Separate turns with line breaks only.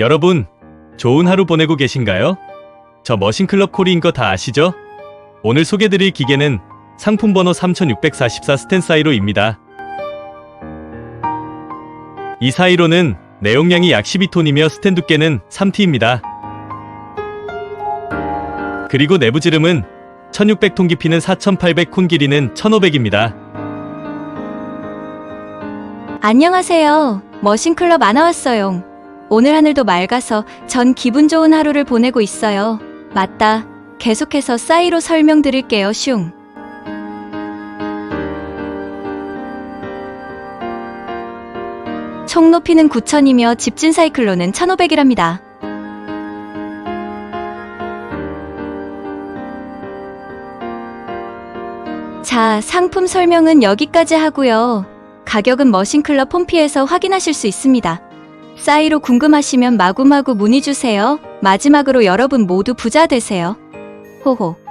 여러분, 좋은 하루 보내고 계신가요? 저 머신클럽 코리인 거 다 아시죠? 오늘 소개드릴 기계는 상품 번호 3644 스탠사이로입니다. 이 사이로는 내용량이 약 12톤이며 스탠 두께는 3T입니다. 그리고 내부 지름은 1600톤 깊이는 4800콘 길이는 1500입니다.
안녕하세요. 머신클럽 안 나왔어요. 오늘 하늘도 맑아서 전 기분 좋은 하루를 보내고 있어요. 맞다. 계속해서 싸이로 설명드릴게요, 슝. 총 높이는 9,000이며 집진 사이클로는 1,500이랍니다. 자, 상품 설명은 여기까지 하고요. 가격은 머신클럽 홈피에서 확인하실 수 있습니다. 싸이로 궁금하시면 마구마구 문의 주세요. 마지막으로 여러분 모두 부자 되세요. 호호.